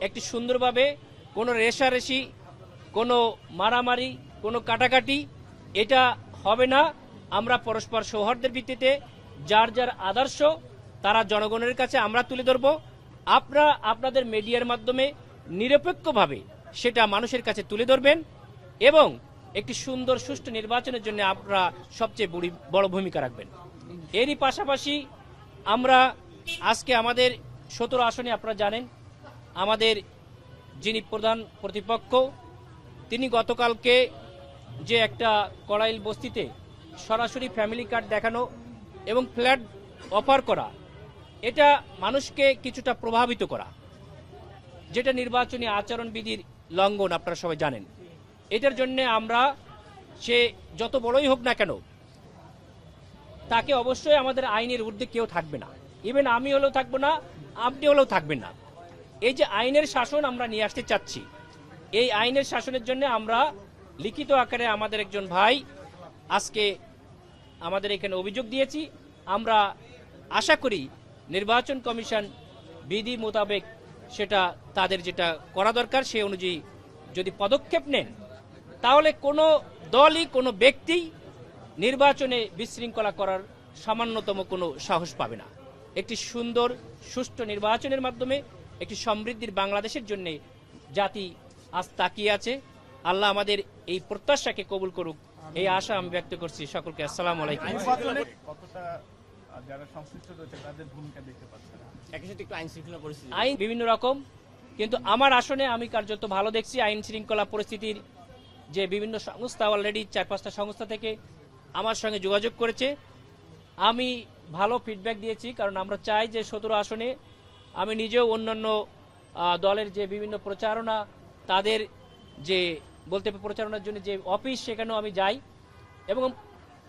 একটি সুন্দরভাবে কোনো রেশারেশি, কোনো মারামারি, কোনো কাটাকাটি, এটা হবে না। আমরা পরস্পর সৌহার্দ্যের ভিত্তিতে যার যার আদর্শ, তারা জনগণের কাছে আমরা তুলে ধরব। আপনারা আপনাদের মিডিয়ার মাধ্যমে নিরপেক্ষভাবে সেটা মানুষের কাছে তুলে ধরবেন এবং একটি সুন্দর, সুষ্ঠু নির্বাচনের জন্য আপনারা সবচেয়ে বড়ি- বড় ভূমিকা রাখবেন। এরই পাশাপাশি আমরা আজকে আমাদের সতেরো আসনে আপনারা জানেন আমাদের যিনি প্রধান প্রতিপক্ষ, তিনি গতকালকে যে একটা কড়াইল বস্তিতে সরাসরি ফ্যামিলি কার্ড দেখানো এবং ফ্ল্যাট অফার করা, এটা মানুষকে কিছুটা প্রভাবিত করা। যেটা নির্বাচনী আচরণবিধির লঙ্ঘন, আপনারা সবাই জানেন। এটার জন্য আমরা সে যত বড়ই হোক না কেন, তাকে অবশ্যই আমাদের আইনের ঊর্ধ্বে কেউ থাকবে না। ইভেন আমি হলেও থাকব না, আপনি হলেও থাকবেন না। এই যে আইনের শাসন আমরা নিয়ে আসতে চাচ্ছি, এই আইনের শাসনের জন্য আমরা লিখিত আকারে আমাদের একজন ভাই আজকে আমাদের এখানে অভিযোগ দিয়েছি। আমরা আশা করি নির্বাচন কমিশন বিধি মোতাবেক সেটা তাদের যেটা করা দরকার সেই অনুযায়ী যদি পদক্ষেপ নেন, তাহলে কোনো দলই, কোনো ব্যক্তি নির্বাচনে বিশৃঙ্খলা করার সামান্যতম কোনো সাহস পাবে না। একটি সুন্দর, সুষ্ঠু নির্বাচনের মাধ্যমে একটি সমৃদ্ধির বাংলাদেশের জন্য জাতি আজ তাকিয়ে আছে। আল্লাহ আমাদের এই প্রত্যাশাকে কবুল করুক। এই আশা আমি ব্যক্ত করছি সকলকে। আসসালাম আলাইকুম। আইন বিভিন্ন রকম কিন্তু আমার আসনে আমি কার্যত ভালো দেখছি আইন শৃঙ্খলা পরিস্থিতির যে বিভিন্ন সংস্থা অলরেডি চার পাঁচটা সংস্থা থেকে আমার সঙ্গে যোগাযোগ করেছে। আমি ভালো ফিডব্যাক দিয়েছি কারণ আমরা চাই যে সতেরো আসনে আমি নিজেও অন্যান্য দলের যে বিভিন্ন প্রচারণা, তাদের যে বলতে প্রচারণার জন্য যে অফিস, সেখানেও আমি যাই। এবং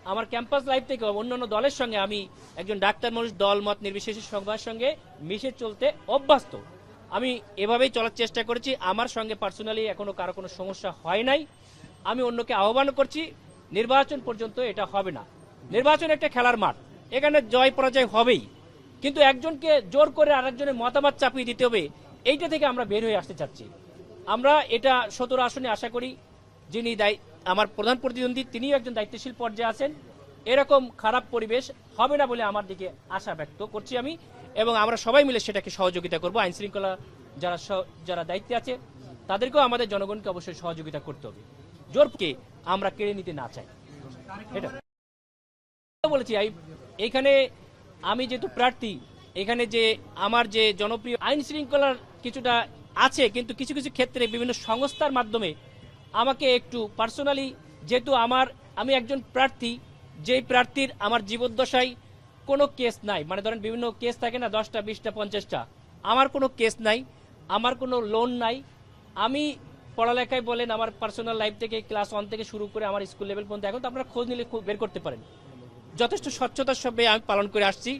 আমার ক্যাম্পাস লাইফ থেকে অন্যান্য দলের সঙ্গে আমি একজন ডাক্তার মানুষ, দল, মত নির্বিশেষে সবার সঙ্গে মিশে চলতে অভ্যস্ত। আমি এভাবেই চলার চেষ্টা করেছি। আমার সঙ্গে পার্সোনালি এখনও কারও কোনো সমস্যা হয় নাই। আমি অন্যকে আহ্বান করছি, নির্বাচন পর্যন্ত এটা হবে না। নির্বাচন একটা খেলার মাঠ। এখানে জয় পরাজয় হবেই। কিন্তু একজনকে জোর করে আরেকজনের মতামত চাপিয়ে দিতে হবে, এইটা থেকে আমরা বের হয়ে আসতে চাচ্ছি। আমরা এটা সতেরো আসনে আশা করি যিনি আমার প্রধান প্রতিদ্বন্দ্বী, তিনিও একজন দায়িত্বশীল পর্যায়ে আছেন। এরকম খারাপ পরিবেশ হবে না বলে আমার দিকে আশা ব্যক্ত করছি আমি এবং আমরা সবাই মিলে সেটাকে সহযোগিতা করব। আইন শৃঙ্খলা যারা যারা দায়িত্বে আছে, তাদেরকেও আমাদের জনগণকে অবশ্যই সহযোগিতা করতে হবে। জোরকে আমরা কেড়ে নিতে না চাই। এটা। বলেছি এইখানে আমি যেহেতু প্রার্থী, এখানে যে আমার যে জনপ্রিয় আইন শৃঙ্খলার কিছুটা আছে, কিন্তু কিছু কিছু ক্ষেত্রে বিভিন্ন সংস্থার মাধ্যমে আমাকে একটু পার্সোনালি যেহেতু আমার, আমি একজন প্রার্থী, যেই প্রার্থীর আমার জীবদ্দশায় কোনো কেস নাই। মানে ধরেন বিভিন্ন কেস থাকে না, দশটা, বিশটা, পঞ্চাশটা। আমার কোনো কেস নাই, আমার কোনো লোন নাই। আমি পড়ালেখায় বলেন, আমার পার্সোনাল লাইফ থেকে ক্লাস ওয়ান থেকে শুরু করে আমার স্কুল লেভেল পর্যন্ত, এখন তো আপনারা খোঁজ নিলে বের করতে পারেন। যথেষ্ট স্বচ্ছতার সঙ্গে আমি পালন করে আসছি।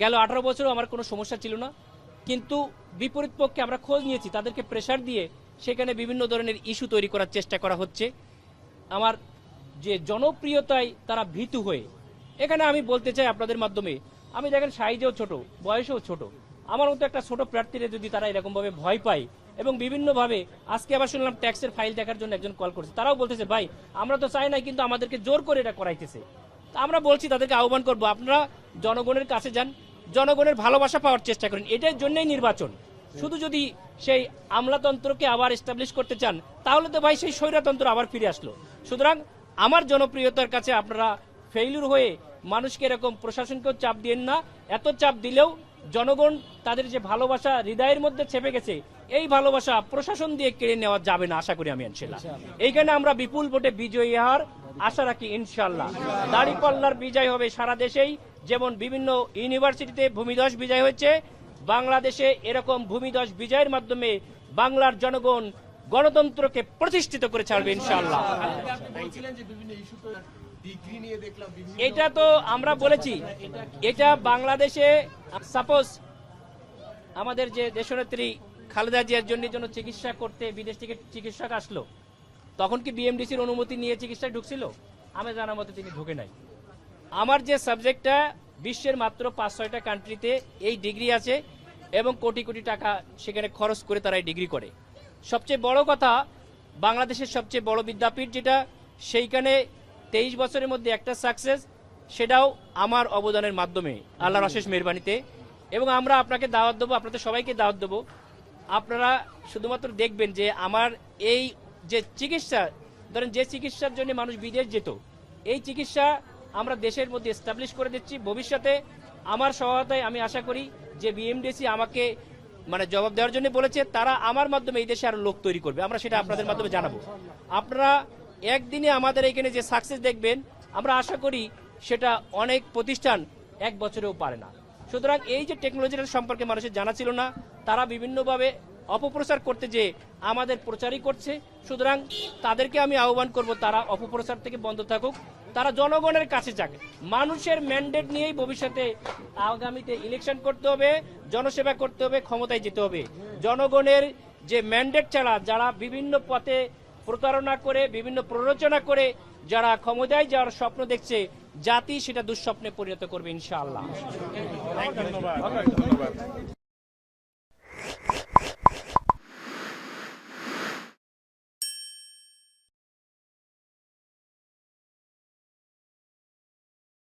গেল আঠারো বছরও আমার কোনো সমস্যা ছিল না। কিন্তু বিপরীত পক্ষে আমরা খোঁজ নিয়েছি, তাদেরকে প্রেশার দিয়ে সেখানে বিভিন্ন ধরনের ইস্যু তৈরি করার চেষ্টা করা হচ্ছে। আমার যে জনপ্রিয়তায় তারা ভীতু হয়ে, এখানে আমি বলতে চাই আপনাদের মাধ্যমে, আমি দেখেন সাইজেও ছোট, বয়সেও ছোট। আমার মতো একটা ছোট প্রার্থীরা যদি তারা এরকমভাবে ভয় পায় এবং বিভিন্নভাবে, আজকে আবার শুনলাম ট্যাক্সের ফাইল দেখার জন্য একজন কল করছে। তারাও বলতেছে, ভাই, আমরা তো চাই নাই কিন্তু আমাদেরকে জোর করে এটা করাইতেছে। আমরা বলছি তাদেরকে আহ্বান করব আপনারা জনগণের কাছে যান জনগণের ভালোবাসা পাওয়ার চেষ্টা করেন। এটার জন্যই নির্বাচন। শুধু যদি সেই আমলাতন্ত্রকে আবার এস্টাবলিশ করতে চান তাহলে তো ভাই সেই স্বৈরাতন্ত্র আবার ফিরে আসলো। সুতরাং আমার জনপ্রিয়তার কাছে আপনারা ফেইলুর হয়ে মানুষকে এরকম প্রশাসনকেও চাপ দিয়েন না। এত চাপ দিলেও জনগণ তাদের যে ভালোবাসা হৃদয়ের মধ্যে ছেপে গেছে এই ভালোবাসা প্রশাসন দিয়ে কেড়ে নেওয়া যাবে না আশা করি আমি ইনশাল্লাহ এইখানে আমরা বিপুল ভোটে বিজয়ী হওয়ার আশা রাখি ইনশাল্লাহ দাড়িপাল্লার বিজয় হবে সারা দেশেই। যেমন বিভিন্ন ইউনিভার্সিটিতে ভূমিধস বিজয় হয়েছে, বাংলাদেশে এরকম ভূমিধস বিজয়ের মাধ্যমে বাংলার জনগণ গণতন্ত্রকে প্রতিষ্ঠিত করে ছাড়বে ইনশাল্লাহ এটা তো আমরা বলেছি, এটা বাংলাদেশে সাপোজ আমাদের যে দেশনেত্রী খালেদা জিয়ার জন্য চিকিৎসা করতে বিদেশ থেকে চিকিৎসক আসলো তখন কি বিএমডিসির অনুমতি নিয়ে চিকিৎসায় ঢুকছিল? আমি জানার মতে তিনি ঢুকে নাই। আমার যে সাবজেক্টটা বিশ্বের মাত্র পাঁচ ছয়টা কান্ট্রিতে এই ডিগ্রি আছে এবং কোটি কোটি টাকা সেখানে খরচ করে তারা এই ডিগ্রি করে। সবচেয়ে বড় কথা বাংলাদেশের সবচেয়ে বড় বিদ্যাপীঠ যেটা সেইখানে তেইশ বছরের মধ্যে একটা সাকসেস সেটাও আমার অবদানের মাধ্যমে। আল্লাহর অশেষ মেহরবানিতে। এবং আমরা আপনাকে দাওয়াত দেবো আপনাদের সবাইকে দাওয়াত দেবো। আপনারা শুধুমাত্র দেখবেন যে আমার এই যে চিকিৎসা, ধরেন যে চিকিৎসার জন্য মানুষ বিদেশ যেত, এই চিকিৎসা আমরা দেশের মধ্যে এস্টাবলিশ করে দিচ্ছি। ভবিষ্যতে আমার সহায়তায় আমি আশা করি যে বিএমডিসি আমাকে মানে জবাব দেওয়ার জন্য বলেছে, তারা আমার মাধ্যমে এই দেশে আরও লোক তৈরি করবে। আমরা সেটা আপনাদের মাধ্যমে জানাব। আপনারা একদিনে আমাদের এখানে যে সাকসেস দেখবেন, আমরা আশা করি সেটা অনেক প্রতিষ্ঠান এক বছরেও পারে না। সুতরাং এই যে টেকনোলজিটার সম্পর্কে মানুষের জানা ছিল না, তারা বিভিন্নভাবে অপপ্রচার করতে যে আমাদের প্রচারই করছে, সুতরাং তাদেরকে আমি আহ্বান করব, তারা অপপ্রচার থেকে বন্ধ থাকুক, তারা জনগণের কাছে যাক। মানুষের ম্যান্ডেট নিয়েই ভবিষ্যতে আগামীতে ইলেকশন করতে হবে, জনসেবা করতে হবে, ক্ষমতায় যেতে হবে। জনগণের যে ম্যান্ডেট ছাড়া যারা বিভিন্ন পথে প্রতারণা করে, বিভিন্ন প্ররোচনা করে, যারা ক্ষমতায় যাওয়ার স্বপ্ন দেখছে, জাতি সেটা দুঃস্বপ্নে পরিণত করবে ইনশাআল্লাহ। ধন্যবাদ